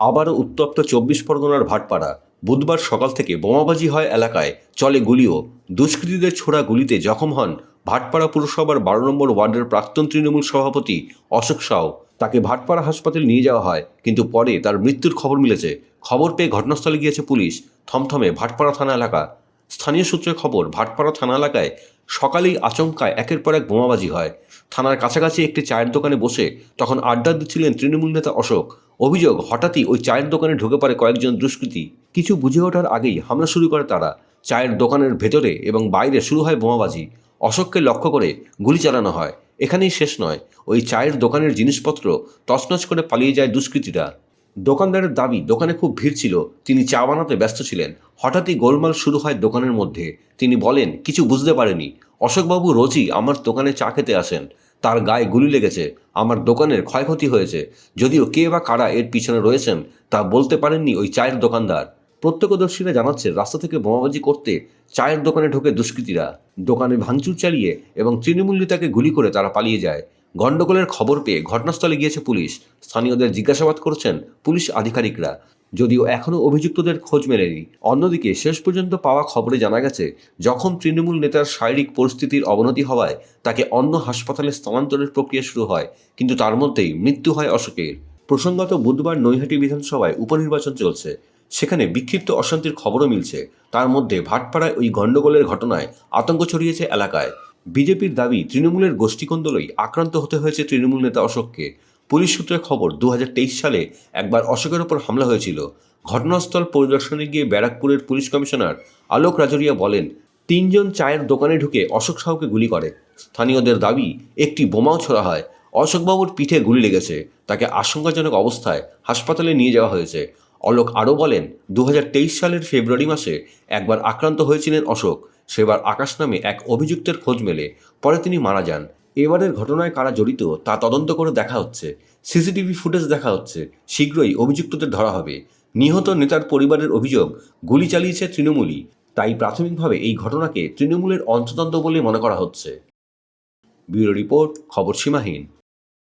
আবারও উত্তপ্ত চব্বিশ পরগনার ভাটপাড়া। বুধবার সকাল থেকে বোমাবাজি হয় এলাকায়, চলে গুলিও। দুষ্কৃতীদের ছোড়া গুলিতে জখম হন ভাটপাড়া পুরসভার বারো নম্বর ওয়ার্ডের প্রাক্তন তৃণমূল সভাপতি অশোক সাও তাকে ভাটপাড়া হাসপাতালে নিয়ে যাওয়া হয়, কিন্তু পরে তার মৃত্যুর খবর মিলেছে। খবর পেয়ে ঘটনাস্থলে গিয়েছে পুলিশ, থমথমে ভাটপাড়া থানা এলাকা। স্থানীয় সূত্রে খবর, ভাটপাড়া থানা এলাকায় সকালেই আচমকায় একের পর এক বোমাবাজি হয়। থানার কাছাকাছি একটি চায়ের দোকানে বসে তখন আড্ডা দিচ্ছিলেন তৃণমূল নেতা অশোক। অভিযোগ হঠাৎই ওই চায়ের দোকানে ঢুকে পড়ে কয়েকজন দুষ্কৃতী। কিছু বুঝে ওঠার আগেই হামলা শুরু করে তারা। চায়ের দোকানের ভেতরে এবং বাইরে শুরু হয় বোমাবাজি। অশোককে লক্ষ্য করে গুলি চালানো হয়। এখানেই শেষ নয়। ওই চায়ের দোকানের জিনিসপত্র তছনছ করে পালিয়ে যায় দুষ্কৃতীরা। দোকানদারের দাবি, দোকানে খুব ভিড় ছিল। তিনি চা বানাতে ব্যস্ত ছিলেন। হঠাৎই গোলমাল শুরু হয় দোকানের মধ্যে। তিনি বলেন, কিছু বুঝতে পারেনি। অশোকবাবু রোজই আমার দোকানে চা খেতে আসেন। তার গায়ে গুলি লেগেছে, আমার দোকানের ক্ষয়ক্ষতি হয়েছে। যদিও কে বা কারা এর পিছনে রয়েছেন, তা বলতে পারেননি ওই চায়ের দোকানদার। প্রত্যক্ষদর্শীরা জানাচ্ছে, রাস্তা থেকে বোমাবাজি করতে চায়ের দোকানে ঢোকে দুষ্কৃতীরা। দোকানে ভাঙচুর চালিয়ে এবং তৃণমূল নেতাকে গুলি করে তারা পালিয়ে যায়। গণ্ডগোলের খবর পেয়ে ঘটনাস্থলে গিয়েছে পুলিশ। স্থানীয়দের জিজ্ঞাসাবাদ করছেন পুলিশ আধিকারিকরা। যদিও এখনও অভিযুক্তদের খোঁজ মেলেনি। অন্যদিকে শেষ পর্যন্ত পাওয়া খবরে জানা গেছে, যখন তৃণমূল নেতার শারীরিক পরিস্থিতির অবনতি হওয়ায় তাকে অন্য হাসপাতালে স্থানান্তরের প্রক্রিয়া শুরু হয়, কিন্তু তার মধ্যেই মৃত্যু হয় অশোকের। প্রসঙ্গত বুধবার নৈহাটি বিধানসভায় উপনির্বাচন চলছে, সেখানে বিক্ষিপ্ত অশান্তির খবরও মিলছে। তার মধ্যে ভাটপাড়ায় ওই গণ্ডগোলের ঘটনায় আতঙ্ক ছড়িয়েছে এলাকায়। বিজেপির দাবি, তৃণমূলের গোষ্ঠীকন্দলই আক্রান্ত হতে হয়েছে তৃণমূল নেতা অশোককে। পুলিশ সূত্রে খবর দু হাজার তেইশ সালে একবার অশোকের ওপর হামলা হয়েছিল। ঘটনাস্থল পরিদর্শনে গিয়ে ব্যারাকপুরের পুলিশ কমিশনার আলোক রাজরিয়া বলেন, তিনজন চায়ের দোকানে ঢুকে অশোক সাহুকে গুলি করে। স্থানীয়দের দাবি, একটি বোমাও ছোড়া হয়। অশোকবাবুর পিঠে গুলি লেগেছে। তাকে আশঙ্কাজনক অবস্থায় হাসপাতালে নিয়ে যাওয়া হয়েছে। অলোক আরও বলেন দু হাজার তেইশ সালের ফেব্রুয়ারি মাসে একবার আক্রান্ত হয়েছিলেন অশোক। সেবার আকাশ নামে এক অভিযুক্তের খোঁজ মেলে, পরে তিনি মারা যান। এবারের ঘটনায় কারা জড়িত তা তদন্ত করে দেখা হচ্ছে। সিসিটিভি ফুটেজ দেখা হচ্ছে। শীঘ্রই অভিযুক্তদের ধরা হবে। নিহত নেতার পরিবারের অভিযোগ, গুলি চালিয়েছে তৃণমূলই। তাই প্রাথমিকভাবে এই ঘটনাকে তৃণমূলের অন্ততন্ত্র বলে মনে করা হচ্ছে। ব্যুরো রিপোর্ট, খবর সীমাহীন।